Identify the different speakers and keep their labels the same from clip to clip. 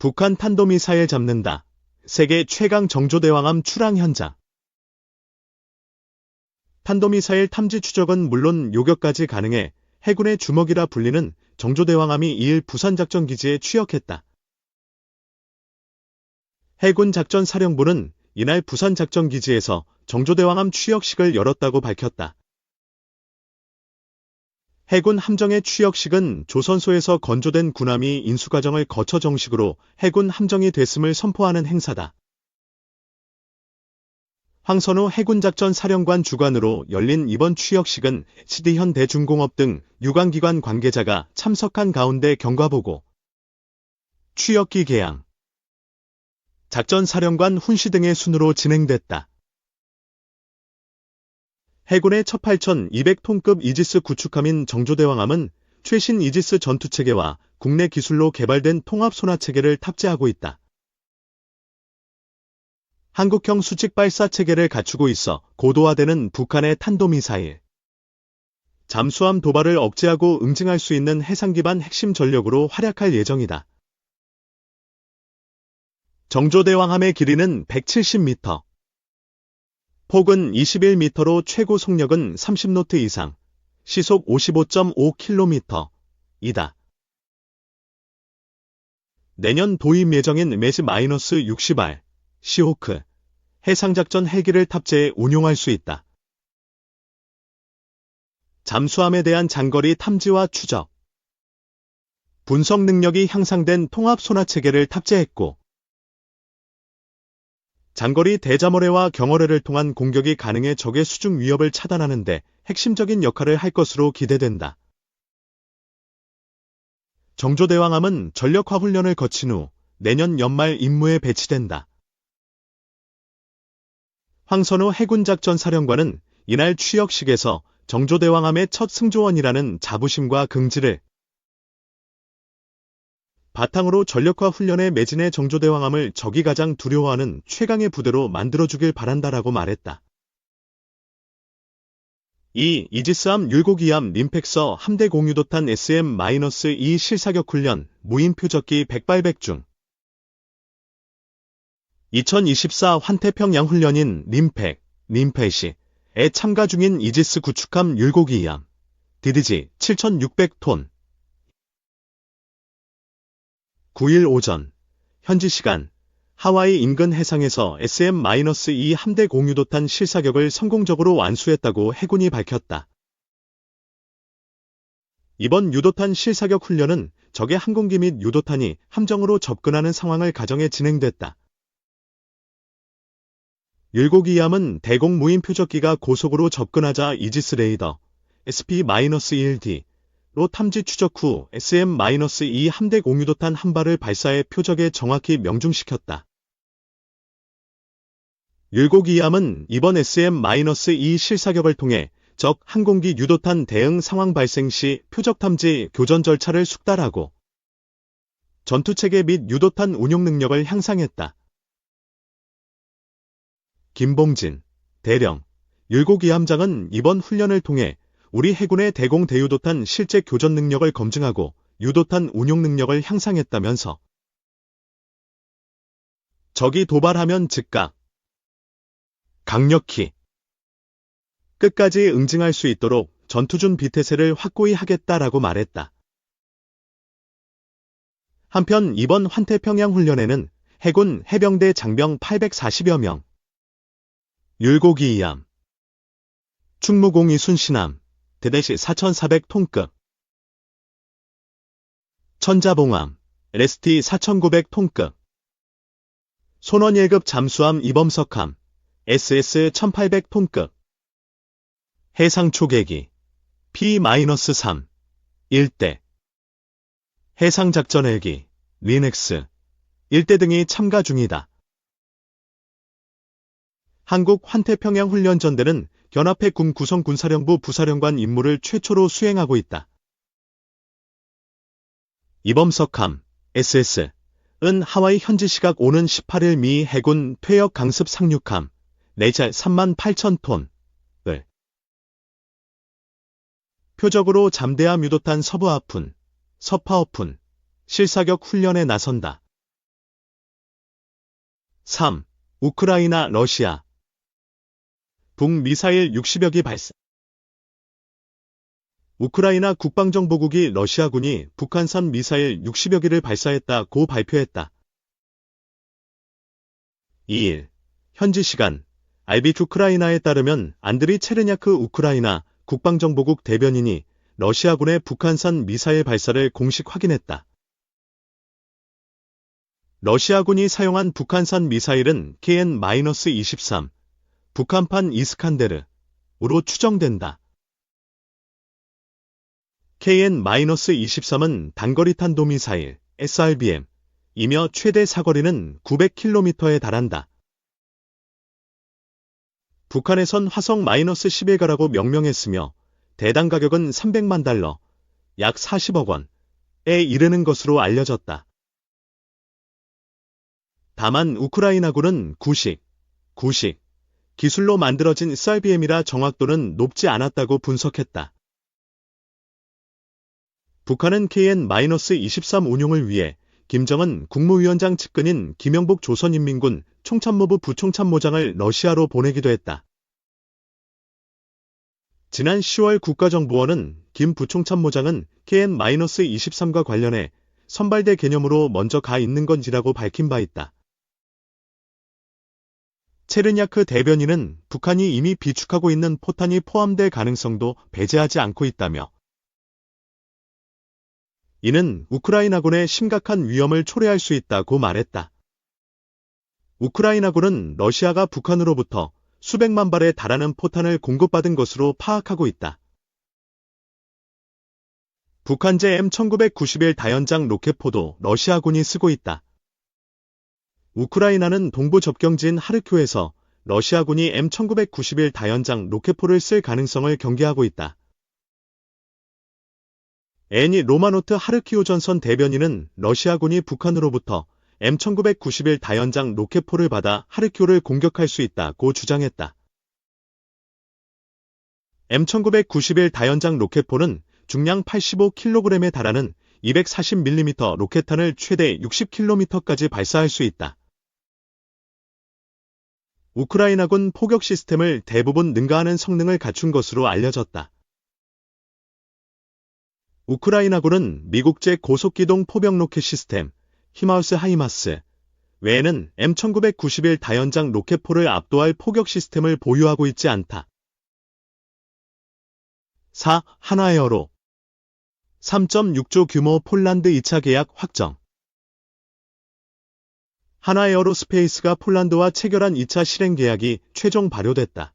Speaker 1: 북한 탄도미사일 잡는다. 세계 최강 정조대왕함 출항 현장. 탄도미사일 탐지 추적은 물론 요격까지 가능해 해군의 주먹이라 불리는 정조대왕함이 2일 부산작전기지에 취역했다. 해군 작전사령부는 이날 부산작전기지에서 정조대왕함 취역식을 열었다고 밝혔다. 해군 함정의 취역식은 조선소에서 건조된 군함이 인수 과정을 거쳐 정식으로 해군 함정이 됐음을 선포하는 행사다. 황선우 해군작전 사령관 주관으로 열린 이번 취역식은 시디현 대중공업 등 유관기관 관계자가 참석한 가운데 경과보고, 취역기 개양, 작전 사령관 훈시 등의 순으로 진행됐다. 해군의 첫 8,200톤급 이지스 구축함인 정조대왕함은 최신 이지스 전투체계와 국내 기술로 개발된 통합 소나체계를 탑재하고 있다. 한국형 수직 발사 체계를 갖추고 있어 고도화되는 북한의 탄도미사일, 잠수함 도발을 억제하고 응징할 수 있는 해상 기반 핵심 전력으로 활약할 예정이다. 정조대왕함의 길이는 170m, 폭은 21m로 최고 속력은 30노트 이상, 시속 55.5km 이다. 내년 도입 예정인 매지 마이너스 60R, 시호크, 해상작전 헬기를 탑재해 운용할 수 있다. 잠수함에 대한 장거리 탐지와 추적, 분석 능력이 향상된 통합 소나 체계를 탑재했고, 장거리 대자머레와 경어뢰를 통한 공격이 가능해 적의 수중 위협을 차단하는 데 핵심적인 역할을 할 것으로 기대된다. 정조대왕함은 전력화 훈련을 거친 후 내년 연말 임무에 배치된다. 황선우 해군작전사령관은 이날 취역식에서 정조대왕함의 첫 승조원이라는 자부심과 긍지를 바탕으로 전력화 훈련에 매진해 정조대왕함을 적이 가장 두려워하는 최강의 부대로 만들어주길 바란다라고 말했다. 이 이지스함 율곡이함 림팩서 함대 공유도탄 SM-2 실사격 훈련 무인 표적기 백발백중. 2024 환태평양 훈련인 림팩, 림펫이에 참가 중인 이지스 구축함 율곡이함 DDG 7600톤 9일 오전, 현지 시간, 하와이 인근 해상에서 SM-2 함대 공유도탄 실사격을 성공적으로 완수했다고 해군이 밝혔다. 이번 유도탄 실사격 훈련은 적의 항공기 및 유도탄이 함정으로 접근하는 상황을 가정해 진행됐다. 율곡이함은 대공 무인 표적기가 고속으로 접근하자 이지스 레이더 SP-1D 로 탐지 추적 후 SM-2 함대 공유도탄 한 발을 발사해 표적에 정확히 명중시켰다. 율곡이함은 이번 SM-2 실사격을 통해 적 항공기 유도탄 대응 상황 발생 시 표적 탐지 교전 절차를 숙달하고 전투체계 및 유도탄 운용 능력을 향상했다. 김봉진, 대령, 율곡이함장은 이번 훈련을 통해 우리 해군의 대공 대유도탄 실제 교전 능력을 검증하고 유도탄 운용 능력을 향상했다면서. 적이 도발하면 즉각. 강력히. 끝까지 응징할 수 있도록 전투준 비태세를 확고히 하겠다라고 말했다. 한편 이번 환태평양 훈련에는 해군 해병대 장병 840여 명, 율곡이이함, 충무공이 순신함, 대대시 4,400톤급. 천자봉함, 레스티 4,900톤급. 손원 1급 잠수함 이범석함, SS 1800톤급. 해상 초계기 P-3 1대. 해상 작전 헬기 리넥스 1대 등이 참가 중이다. 한국 환태평양 훈련전대는 견합해 군 구성 군사령부 부사령관 임무를 최초로 수행하고 있다. 이범석함, SS, 은 하와이 현지 시각 오는 18일 미 해군 퇴역 강습 상륙함, 내잘 3만 8천 톤, 을 표적으로 잠대함 유도탄 서부 아푼, 서파오푼, 실사격 훈련에 나선다. 3. 우크라이나, 러시아. 북미사일 60여 기 발사. 우크라이나 국방정보국이 러시아군이 북한산 미사일 60여 기를 발사했다고 발표했다. 2일, 현지 시간, 알비트 우크라이나에 따르면 안드리 체르냐크 우크라이나 국방정보국 대변인이 러시아군의 북한산 미사일 발사를 공식 확인했다. 러시아군이 사용한 북한산 미사일은 KN-23, 북한판 이스칸데르로 추정된다. KN-23은 단거리 탄도미사일 SRBM 이며 최대 사거리는 900km에 달한다. 북한에선 화성-11가라고 명명했으며 대당 가격은 300만 달러, 약 40억 원에 이르는 것으로 알려졌다. 다만 우크라이나군은 구식, 구식, 기술로 만들어진 SRBM이라 정확도는 높지 않았다고 분석했다. 북한은 KN-23 운용을 위해 김정은 국무위원장 측근인 김영복 조선인민군 총참모부 부총참모장을 러시아로 보내기도 했다. 지난 10월 국가정보원은 김 부총참모장은 KN-23과 관련해 선발대 개념으로 먼저 가 있는 건지라고 밝힌 바 있다. 체르냐크 대변인은 북한이 이미 비축하고 있는 포탄이 포함될 가능성도 배제하지 않고 있다며 이는 우크라이나군의 심각한 위험을 초래할 수 있다고 말했다. 우크라이나군은 러시아가 북한으로부터 수백만 발에 달하는 포탄을 공급받은 것으로 파악하고 있다. 북한제 M1991 다연장 로켓포도 러시아군이 쓰고 있다. 우크라이나는 동부 접경지인 하르큐에서 러시아군이 M1991 다연장 로켓포를 쓸 가능성을 경계하고 있다. 애니 로마노트 하르키오 전선 대변인은 러시아군이 북한으로부터 M1991 다연장 로켓포를 받아 하르키오를 공격할 수 있다고 주장했다. M1991 다연장 로켓포는 중량 85kg에 달하는 240mm 로켓탄을 최대 60km까지 발사할 수 있다. 우크라이나군 포격 시스템을 대부분 능가하는 성능을 갖춘 것으로 알려졌다. 우크라이나군은 미국제 고속기동 포병 로켓 시스템 히마우스 하이마스 외에는 M1991 다연장 로켓포를 압도할 포격 시스템을 보유하고 있지 않다. 4. 하나에어로 3.6조 규모 폴란드 2차 계약 확정 하나에어로스페이스가 폴란드와 체결한 2차 실행 계약이 최종 발효됐다.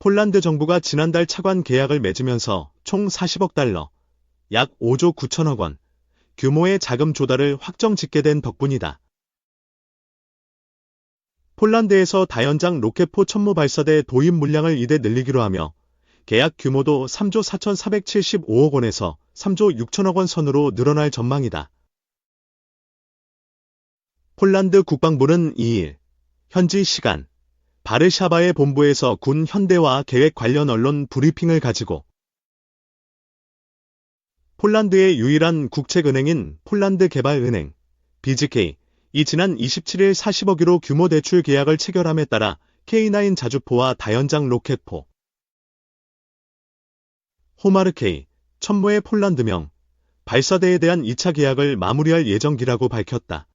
Speaker 1: 폴란드 정부가 지난달 차관 계약을 맺으면서 총 40억 달러, 약 5조 9천억 원 규모의 자금 조달을 확정 짓게 된 덕분이다. 폴란드에서 다연장 로켓포 천무 발사대 도입 물량을 이대 늘리기로 하며 계약 규모도 3조 4,475억 원에서 3조 6천억 원 선으로 늘어날 전망이다. 폴란드 국방부는 2일 현지 시간 바르샤바의 본부에서 군 현대화 계획 관련 언론 브리핑을 가지고 폴란드의 유일한 국책은행인 폴란드 개발은행 BGK 이 지난 27일 40억 유로 규모 대출 계약을 체결함에 따라 K9 자주포와 다연장 로켓포 호마르케이 천모의 폴란드명 발사대에 대한 2차 계약을 마무리할 예정기라고 밝혔다.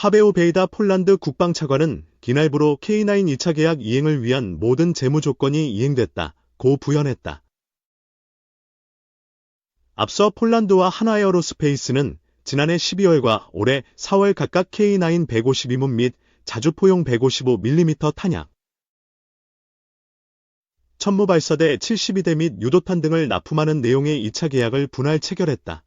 Speaker 1: 파베오 베이다 폴란드 국방차관은 기날부로 K9 2차 계약 이행을 위한 모든 재무 조건이 이행됐다. 고 부연했다. 앞서 폴란드와 하나에어로스페이스는 지난해 12월과 올해 4월 각각 K9 152문 및 자주포용 155mm 탄약, 천무발사대 72대 및 유도탄 등을 납품하는 내용의 2차 계약을 분할 체결했다.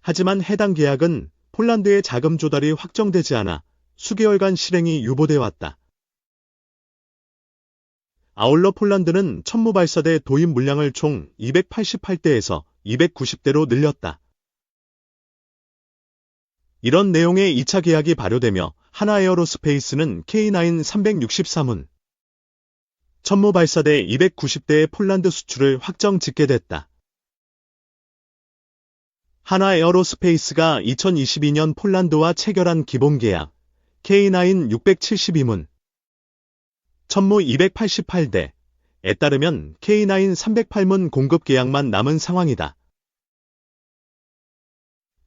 Speaker 1: 하지만 해당 계약은 폴란드의 자금 조달이 확정되지 않아 수개월간 실행이 유보돼 왔다. 아울러 폴란드는 천무발사대 도입 물량을 총 288대에서 290대로 늘렸다. 이런 내용의 2차 계약이 발효되며 하나에어로스페이스는 K9 363문 천무발사대 290대의 폴란드 수출을 확정 짓게 됐다. 하나 에어로스페이스가 2022년 폴란드와 체결한 기본 계약 K9 672문 천무 288대 에 따르면 K9 308문 공급 계약만 남은 상황이다.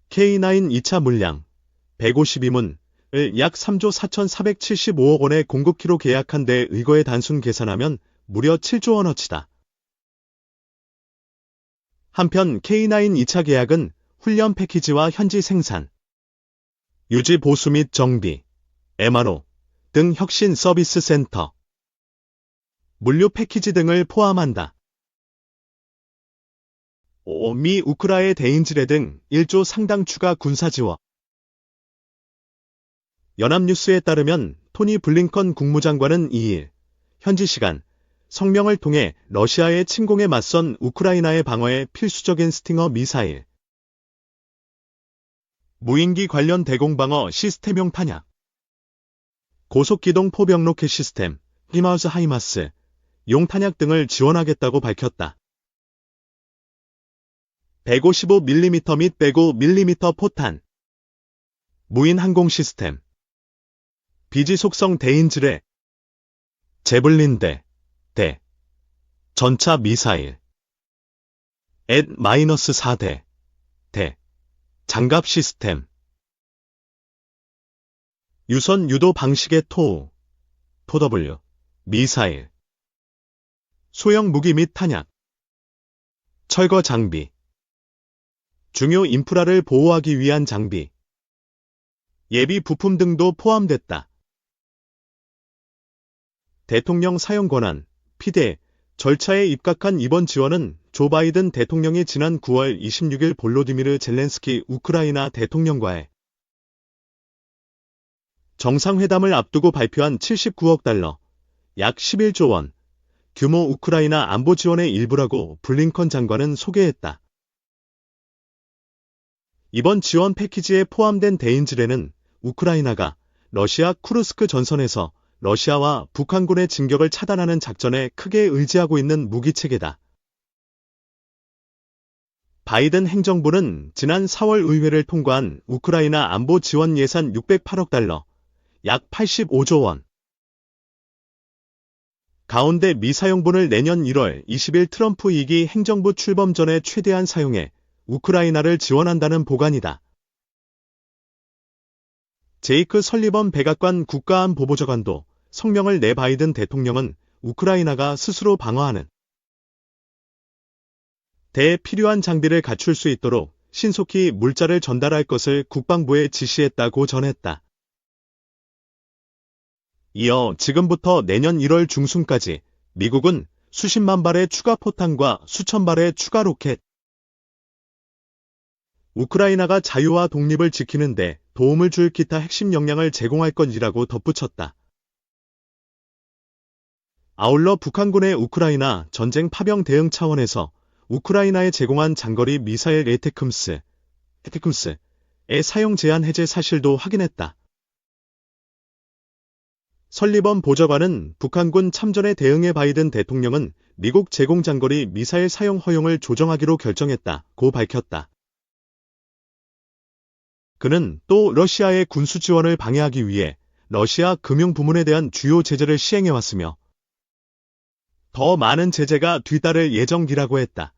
Speaker 1: K9 2차 물량 152문 을 약 3조 4,475억 원의 공급키로 계약한 데 의거의 단순 계산하면 무려 7조 원어치다. 한편 K9 2차 계약은 훈련 패키지와 현지 생산, 유지 보수 및 정비, MRO 등 혁신 서비스 센터, 물류 패키지 등을 포함한다. 오, 미 우크라의 대인지뢰 등 1조 상당 추가 군사 지원. 연합뉴스에 따르면 토니 블링컨 국무장관은 2일 현지 시간 성명을 통해 러시아의 침공에 맞선 우크라이나의 방어에 필수적인 스팅어 미사일, 무인기 관련 대공방어 시스템용 탄약, 고속기동 포병 로켓 시스템, 히마우스 하이마스, 용 탄약 등을 지원하겠다고 밝혔다. 155mm 및 105mm 포탄, 무인 항공 시스템, 비지 속성 대인지뢰, 제블린 대, 대, 전차 미사일, 앳-4대, 대, 장갑 시스템, 유선 유도 방식의 토, 토W, 미사일, 소형 무기 및 탄약, 철거 장비, 중요 인프라를 보호하기 위한 장비, 예비 부품 등도 포함됐다. 대통령 사용 권한, 피대, 절차에 입각한 이번 지원은 조 바이든 대통령이 지난 9월 26일 볼로디미르 젤렌스키 우크라이나 대통령과의 정상회담을 앞두고 발표한 79억 달러, 약 11조 원, 규모 우크라이나 안보 지원의 일부라고 블링컨 장관은 소개했다. 이번 지원 패키지에 포함된 대인지뢰는 우크라이나가 러시아 쿠르스크 전선에서 러시아와 북한군의 진격을 차단하는 작전에 크게 의지하고 있는 무기체계다. 바이든 행정부는 지난 4월 의회를 통과한 우크라이나 안보 지원 예산 608억 달러, 약 85조 원. 가운데 미사용분을 내년 1월 20일 트럼프 2기 행정부 출범 전에 최대한 사용해 우크라이나를 지원한다는 보관이다. 제이크 설리번 백악관 국가안보보좌관도 성명을 내 바이든 대통령은 우크라이나가 스스로 방어하는 대 필요한 장비를 갖출 수 있도록 신속히 물자를 전달할 것을 국방부에 지시했다고 전했다. 이어 지금부터 내년 1월 중순까지 미국은 수십만 발의 추가 포탄과 수천 발의 추가 로켓, 우크라이나가 자유와 독립을 지키는데 도움을 줄 기타 핵심 역량을 제공할 것이라고 덧붙였다. 아울러 북한군의 우크라이나 전쟁 파병 대응 차원에서 우크라이나에 제공한 장거리 미사일 에테큼스, 에테큼스의 사용 제한 해제 사실도 확인했다. 설리번 보좌관은 북한군 참전에 대응해 바이든 대통령은 미국 제공 장거리 미사일 사용 허용을 조정하기로 결정했다고 밝혔다. 그는 또 러시아의 군수 지원을 방해하기 위해 러시아 금융 부문에 대한 주요 제재를 시행해왔으며 더 많은 제재가 뒤따를 예정이라고 했다.